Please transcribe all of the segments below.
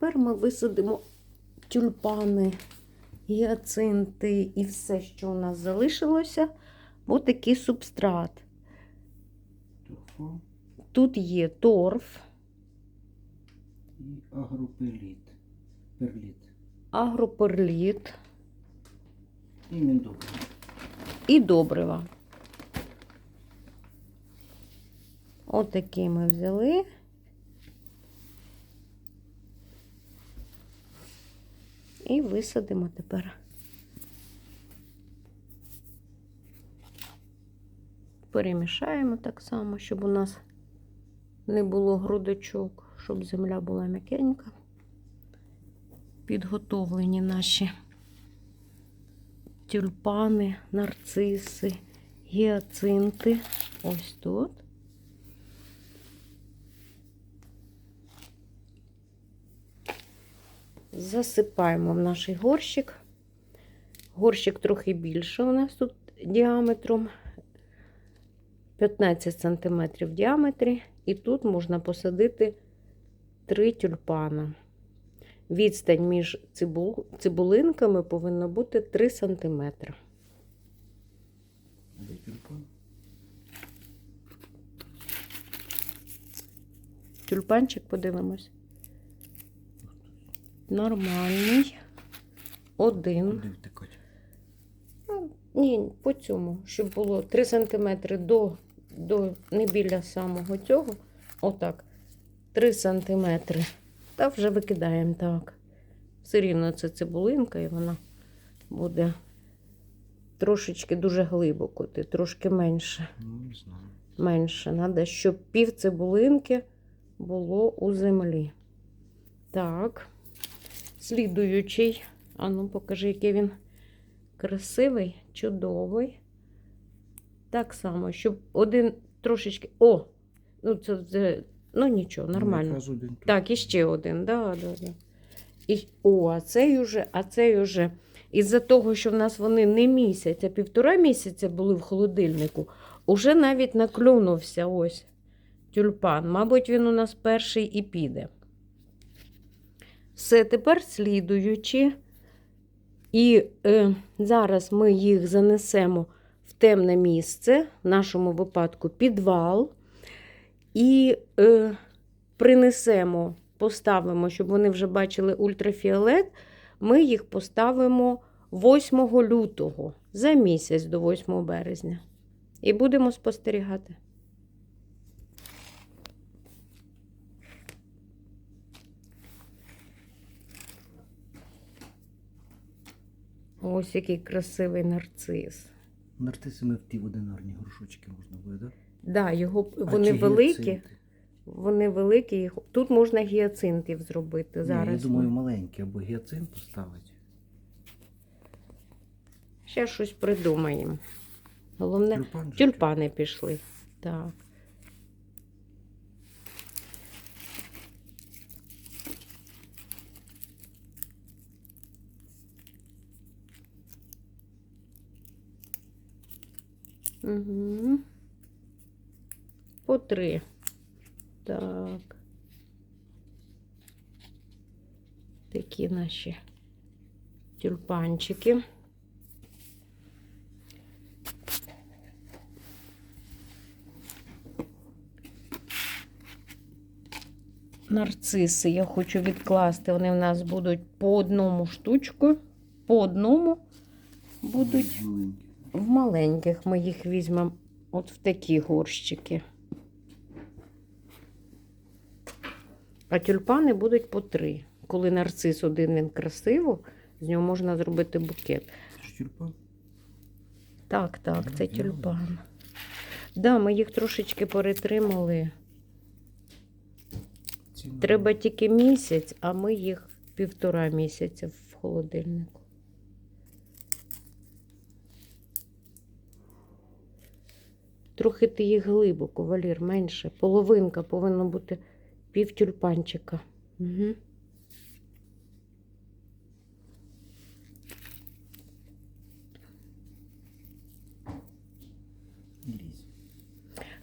тепер ми висадимо тюльпани, гіацинти і все, що у нас залишилося, в такий субстрат. Тут є торф, і агропеліт. Перліт. агроперліт І міндобре. і добрива. Отакі ми взяли. І висадимо тепер. Перемішаємо так само, щоб у нас не було грудочок, щоб земля була м'якенька. Підготовлені наші тюльпани, нарциси, гіацинти. Ось тут. Засипаємо в наш горщик. Горщик трохи більше у нас тут діаметром 15 см в діаметрі, і тут можна посадити три тюльпана. Відстань між цибул... цибулинками повинна бути 3 см. Тюльпанчик подивимось. Нормальний. Один. Ну, Ні, по цьому, щоб було 3 см до, до не біля самого цього. Отак. 3 см. Та вже викидаємо так. Все рівно це цибулинка, і вона буде трошечки дуже глибоко, ти трошки менше. Ну, не знаю. Менше. Треба, щоб пів цибулинки було у землі. Так. Слідуючий. А ну, покажи, який він красивий, чудовий. Так само, щоб один трошечки. О! Ну, це, це ну нічого, Ну, нормально. Так, і ще один. Да, да, да. І, о, а цей уже, а цей уже. Із-за того, що в нас вони не місяць, а півтора місяця були в холодильнику, уже навіть наклюнувся ось тюльпан. Мабуть, він у нас перший і піде. Все, тепер слідуючи. І е, зараз ми їх занесемо в темне місце, в нашому випадку підвал. І е, принесемо, поставимо, щоб вони вже бачили ультрафіолет. Ми їх поставимо 8 лютого за місяць до 8 березня. І будемо спостерігати. Ось який красивий нарцис. Нарцисами в ті одинарні грушочки можна буде, так? Да, його, вони великі, вони великі. їх- Тут можна гіацинтів зробити Зараз. зараз. Я думаю, маленький або гіацин поставити. Ще щось придумаємо. Головне, Тюльпан же тюльпани пішли. Так. Угу. По три. Так. Такі наші тюльпанчики. нарциси я хочу відкласти. Вони в нас будуть по одному штучку. По одному будуть. В маленьких. Ми їх візьмемо от в такі горщики. А тюльпани будуть по три. Коли нарцис один він красиво, з нього можна зробити букет. Це ж тюльпан? Так, так, це тюльпан. Да, ми їх трошечки перетримали. Треба тільки місяць, а ми їх півтора місяця в холодильнику. Трохи ти їх глибоко, Валір, менше. Половинка повинна бути пів тюльпанчика. Угу.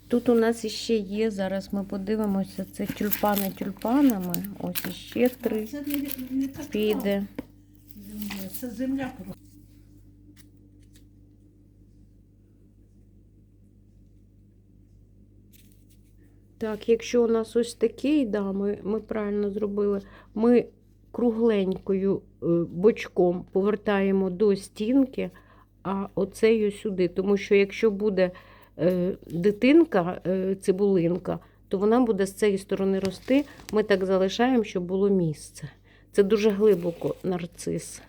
Тут у нас іще є, зараз ми подивимося, це тюльпани тюльпанами. Ось іще три Це не, не піде. земля, це земля просто. Так, якщо у нас ось такий, да, ми, ми правильно зробили, ми кругленькою е, бочком повертаємо до стінки, а оцею сюди. Тому що якщо буде е, дитинка, е, цибулинка, то вона буде з цієї сторони рости. Ми так залишаємо, щоб було місце. Це дуже глибоко нарцис.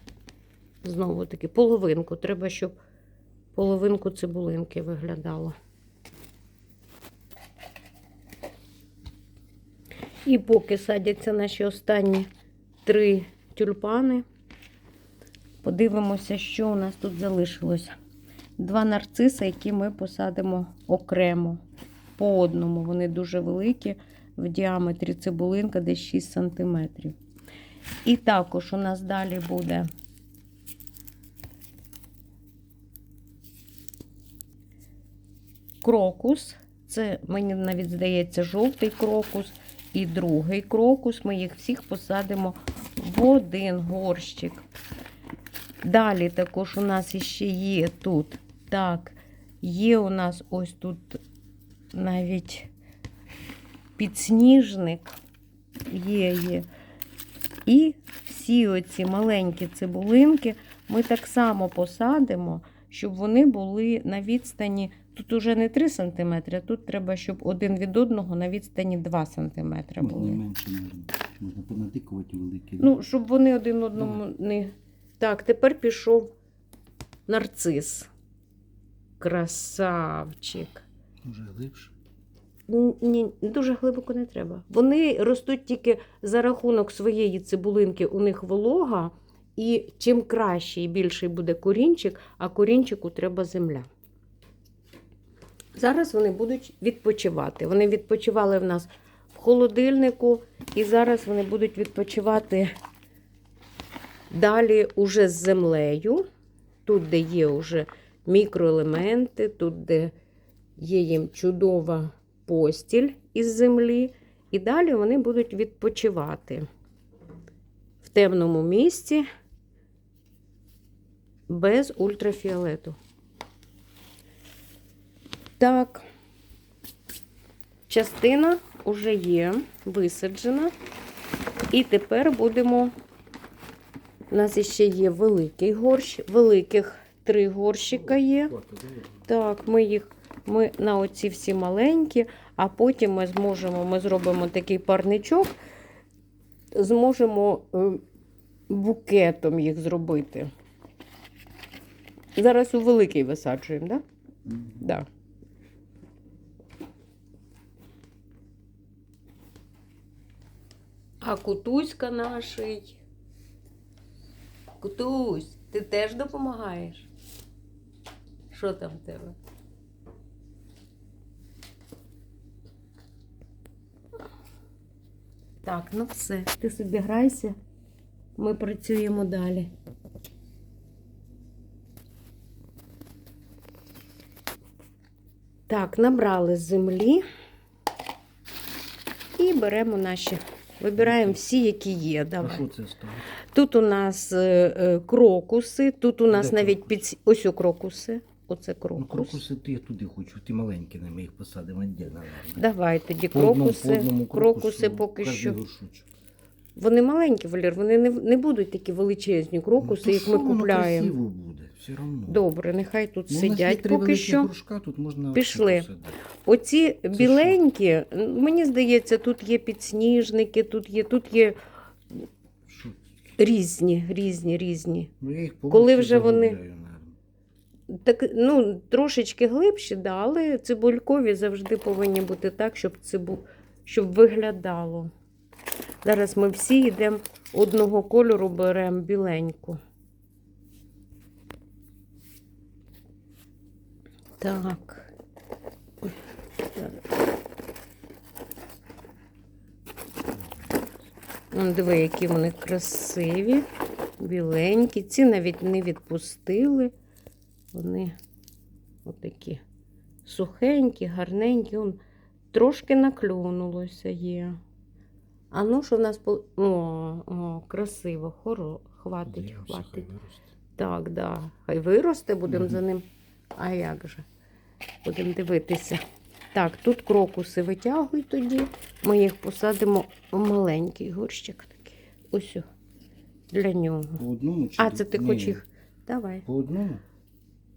Знову таки, половинку. Треба, щоб половинку цибулинки виглядало. І поки садяться наші останні три тюльпани, подивимося, що у нас тут залишилося. Два нарциси, які ми посадимо окремо по одному. Вони дуже великі, в діаметрі цибулинка десь 6 см. І також у нас далі буде крокус. Це, мені навіть здається, жовтий крокус і другий крокус. Ми їх всіх посадимо в один горщик. Далі також у нас іще є тут. Так, є у нас ось тут навіть підсніжник. Є, є. І всі оці маленькі цибулинки ми так само посадимо, щоб вони були на відстані. Тут уже не 3 см, а тут треба, щоб один від одного на відстані 2 см Можна були. менше, можна. Можна понатикувати великі. Ну, щоб вони один одному не. Так, тепер пішов нарцис. Красавчик. Може глибше. Ні, дуже глибоко не треба. Вони ростуть тільки за рахунок своєї цибулинки, у них волога, і чим краще і більший буде корінчик, а корінчику треба земля. Зараз вони будуть відпочивати. Вони відпочивали в нас в холодильнику, і зараз вони будуть відпочивати далі уже з землею. Тут, де є вже мікроелементи, тут, де є їм чудова постіль із землі, і далі вони будуть відпочивати в темному місці без ультрафіолету. Так, частина вже є висаджена. І тепер будемо. У нас ще є великий горщ, великих три горщика є. Так, ми їх ми на оці всі маленькі, а потім ми зможемо, ми зробимо такий парничок, зможемо е, букетом їх зробити. Зараз у великий висаджуємо, так? Да? Мгм. Да. А кутуська наший. Кутусь, ти теж допомагаєш? Що там в тебе? Так, ну все, ти собі грайся. Ми працюємо далі. Так, набрали землі і беремо наші. Вибираємо всі, які є. А що це стало? Тут у нас е, е, крокуси, тут у нас Де навіть крокуси? під ось у крокуси. Оце Ну, крокуси ти я туди хочу, ті маленькі, ми їх посадимо віддільно. Давай тоді По одному- крокуси. по одному крокуси поки що. горшочок. Вони маленькі, Валір, вони не, не будуть такі величезні крокуси, Ну, то як ми воно купляємо. Все одно. Добре, нехай тут Ну, сидять поки що. горшка, тут можна Пішли. Оці біленькі, мені здається, тут є підсніжники, тут є, тут є Що? різні, різні, різні. Ну, я їх Коли вже вони- Так, ну, трошечки глибші, да, але цибулькові завжди повинні бути так, щоб цибу, щоб виглядало. Зараз ми всі йдемо одного кольору, беремо біленьку. Так. Вон, диви, які вони красиві, біленькі. Ці навіть не відпустили. Вони отакі сухенькі, гарненькі. Он трошки наклюнулося є. А ну, що в нас по... О, о, красиво, хоро, хватить, Дивимося, хай хватить. виросте. Так, да. Хай виросте, будемо Мгм. за ним. А як же? Будемо дивитися. Так, тут крокуси витягуй тоді. Ми їх посадимо в маленький горщик такий. Ось для нього. По одному чи А, це ти хочеш їх. Давай. По одному?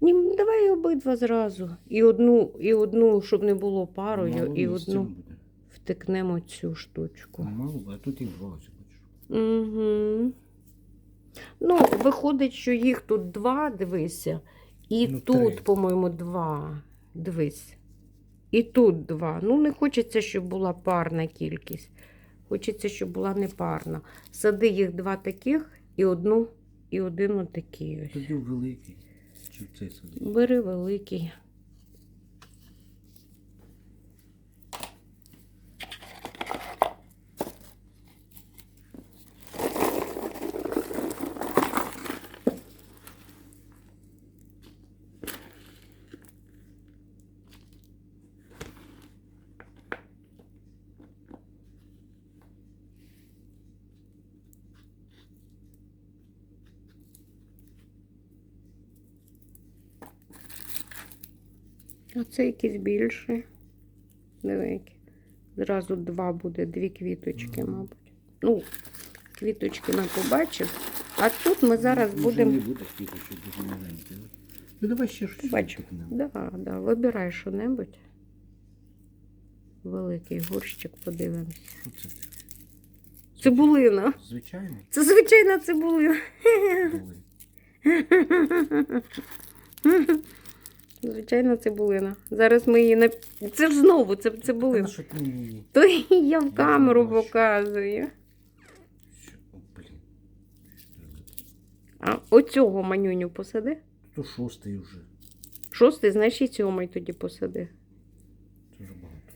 Ні, давай обидва зразу. І одну, і одну, щоб не було парою, Мало і одну буде. втикнемо цю штучку. Мало, а тут два ось. Угу. Ну, виходить, що їх тут два, дивися. І Ну, тут, по-моєму, два. Дивись. І тут два. Ну, не хочеться, щоб була парна кількість. Хочеться, щоб була непарна. Сади їх два таких і одну, і один отакий. Тоді великий. Чи в цей сади? Бери великий. А це якийсь більший. Диви. Зразу два буде, дві квіточки, мабуть. Ну, квіточки ми побачимо. А тут ми зараз будемо. не буде квіточок, дуже маленький. Ну давай ще щось втикнемо. Да, да. Вибирай що-небудь. Великий горщик, подивимось. Це? Цибулина. Звичайно, Це звичайна цибулина. були. Звичайна цибулина. Зараз ми її на. Це ж знову це цибулина. Та ти? То я в камеру бачу. показую. Що? О, блін. А оцього манюню посади. То шостий вже. Шостий, значить, сьомий тоді посади. Вже багато.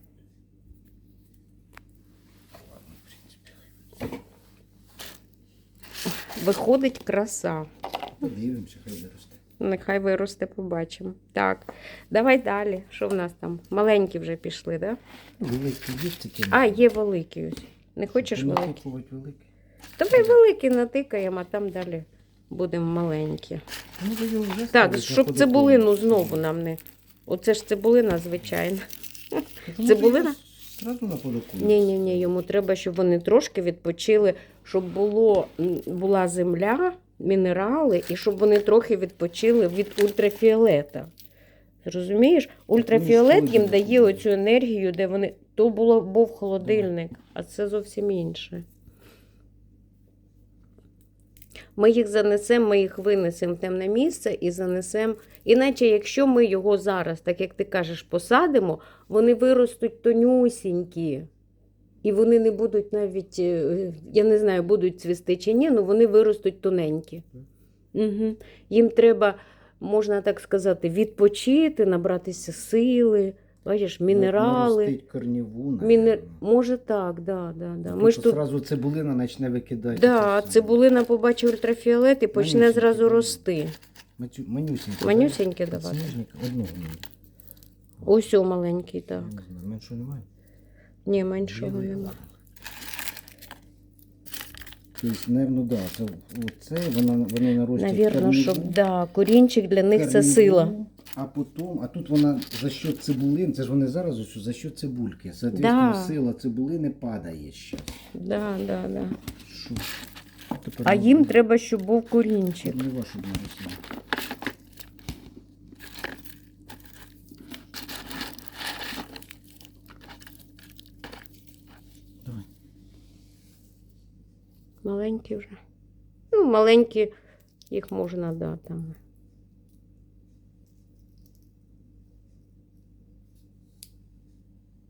Ладно, в принципі. Виходить краса. Подивимося, хай виросте. Нехай виросте, побачимо. Так, давай далі. Що в нас там? Маленькі вже пішли, да? Великий є таке. А, є великий ось. Не хочеш великий? великий? Давай великий натикаємо, а там далі будемо маленькі. Ну, вже Так, щоб цибулину знову нам не. Оце ж цибулина, звичайно. Цибулина? Ні, ні, ні, йому треба, щоб вони трошки відпочили, щоб було, була земля, мінерали, і щоб вони трохи відпочили від ультрафіолета. Розумієш? Ультрафіолет їм дає оцю енергію, де вони. То було, був холодильник, а це зовсім інше. Ми їх занесемо, ми їх винесемо в темне місце і занесемо. Іначе, якщо ми його зараз, так як ти кажеш, посадимо, вони виростуть тонюсінькі. І вони не будуть навіть, е, я не знаю, будуть цвісти чи ні, але вони виростуть тоненькі. Угу. Їм треба, можна так сказати, відпочити, набратися сили, бачиш, мінерали. Наростить корніву, Мінер... Може так, да, да, да. Ми ж тут Зразу цибулина почне викидати. да, цибулина побачить ультрафіолет і почне Манюсінькі, зразу рости. Манюсіньке. Манюсіньке давати. Одного. Ось о маленький, так. Меншого немає? Ні, меншого Білий, нема. Тобто, напевно, да, це, оце вона, вони наростять Навірно, щоб да, корінчик для них це сила. А потім, а тут вона за що цибулин, це ж вони зараз ось за що цибульки. Соответственно, Да. сила цибулини падає ще. Да, да, да. Що? Тепер А їм треба, щоб був корінчик. не росла. Давай. Маленькі вже. Ну, маленькі, їх можна, да, там.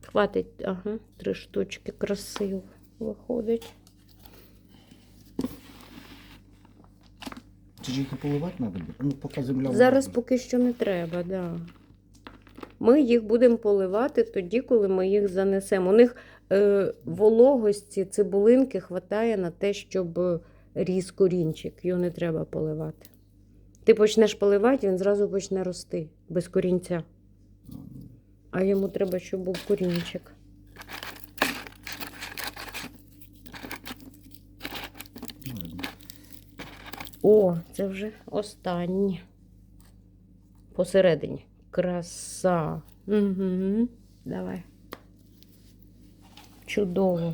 Хватить, ага, три штучки красиво виходить. Чи ж їх поливати треба? Ну, поки земля Зараз влажна. поки що не треба, да. Ми їх будемо поливати тоді, коли ми їх занесемо. У них вологості цибулинки хватає на те, щоб е, ріс корінчик. Його не треба поливати. Ти почнеш поливати, він зразу почне рости без корінця. А йому треба, щоб був корінчик. О, це вже останнє. Посередині. Краса. Угу. Давай. Чудово.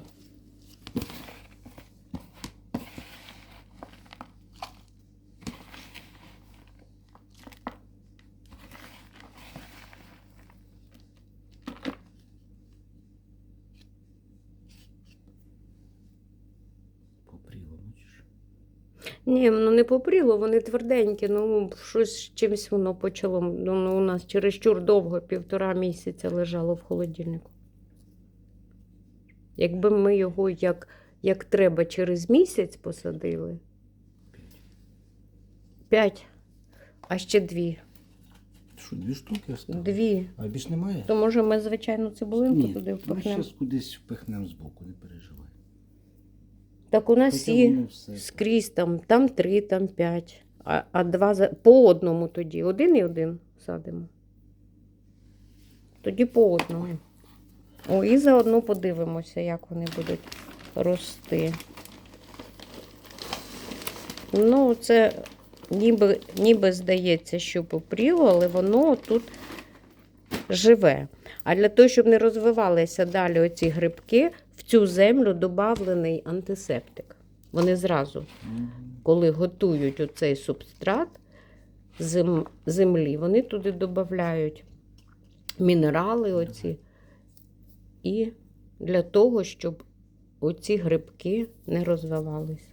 Ні, воно не попріло, вони тверденькі. Ну, щось чимось воно почало. Ну, у нас чересчур довго, півтора місяця лежало в холодильнику. Якби ми його як, як треба через місяць посадили, П'ять. а ще дві. Що, дві штуки осталось? Дві. А більш немає? То може ми, звичайно, цибулинку Ні, туди ми зараз кудись впихнемо збоку, не переживай. Так у нас Хоча воно все. скрізь там, там три, там п'ять. А, а два за... по одному тоді. Один і один садимо. Тоді по одному. О, і заодно подивимося, як вони будуть рости. Ну, це ніби, ніби здається, що попріло, але воно тут живе. А для того, щоб не розвивалися далі оці грибки, в цю землю додавлений антисептик. Вони зразу, коли готують оцей субстрат землі, вони туди додають мінерали оці. І для того, щоб оці грибки не розвивались.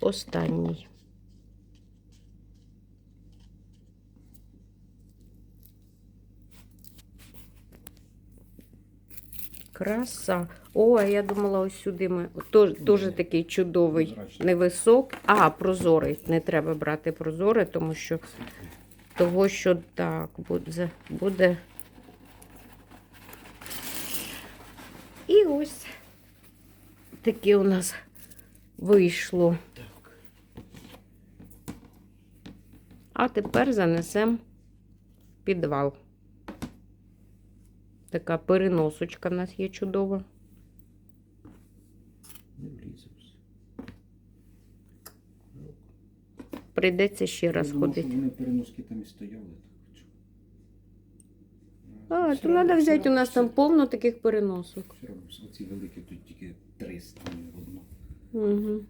Останній. Краса. О, а я думала, ось сюди ми. Тож, дуже такий чудовий, невисокий. А, прозорий. Не треба брати прозорий, тому що того, що так, буде, буде. І ось таке у нас вийшло. А тепер занесемо підвал. Така переносочка в нас є чудова. Не. Прийдеться ще раз думав, ходити. Вони переноски там і стояли. А, то одно- треба взяти, у одно- нас там повно таких переносок. Все одно, оці великі тут тільки 300 не в одну. Угу.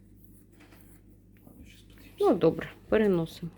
Ну, добре, переносимо.